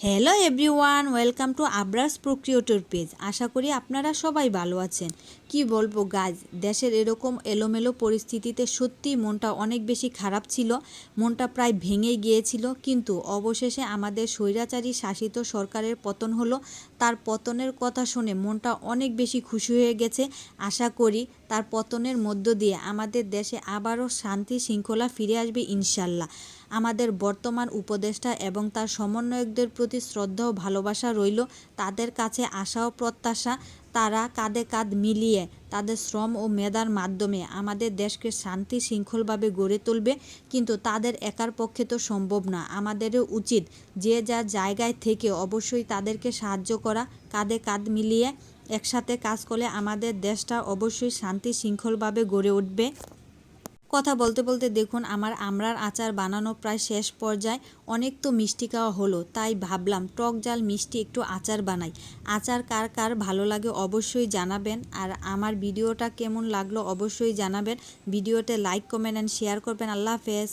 Hello everyone welcome to Abras procreator page আশা করি আপনারা সবাই ভালো আছেন। কি বলব গাছ দেশের এরকম এলোমেলো পরিস্থিতিতে সত্যি মনটা অনেক বেশি খারাপ ছিল। মনটা প্রায় ভেঙে গিয়েছিল, কিন্তু অবশেষে আমাদের স্বৈরাচারী শাসিত সরকারের পতন হলো। তার পতনের কথা শুনে মনটা অনেক বেশি খুশি হয়ে গেছে। আশা করি তার পতনের মধ্য দিয়ে আমাদের দেশে আবারও শান্তি শৃঙ্খলা ফিরে আসবে ইনশাল্লাহ। আমাদের বর্তমান উপদেষ্টা এবং তার সমন্বয়কদের প্রতি শ্রদ্ধা ও ভালোবাসা রইল। তাদের কাছে আশা ও প্রত্যাশা, তারা কাঁধে কাঁধ মিলিয়ে তাদের শ্রম ও মেধার মাধ্যমে আমাদের দেশকে শান্তি শৃঙ্খলভাবে গড়ে তুলবে। কিন্তু তাদের একার পক্ষে তো সম্ভব না। আমাদেরও উচিত যে যার জায়গায় থেকে অবশ্যই তাদেরকে সাহায্য করা, কাঁধে কাঁধ মিলিয়ে একসাথে কাজ করলে আমাদের দেশটা অবশ্যই শান্তি শৃঙ্খলভাবে গড়ে উঠবে। কথা বলতে বলতে দেখুন, আমার আমরার আচার বানানো প্রায় শেষ পর্যায়ে অনেক তো মিষ্টি খাওয়া হলো, তাই ভাবলাম টক জাল মিষ্টি একটু আচার বানাই। আচার কার কার ভালো লাগে অবশ্যই জানাবেন, আর আমার ভিডিওটা কেমন লাগল অবশ্যই জানাবেন। ভিডিওতে লাইক কমেন্ট অ্যান্ড শেয়ার করবেন। আল্লাহ হাফেজ।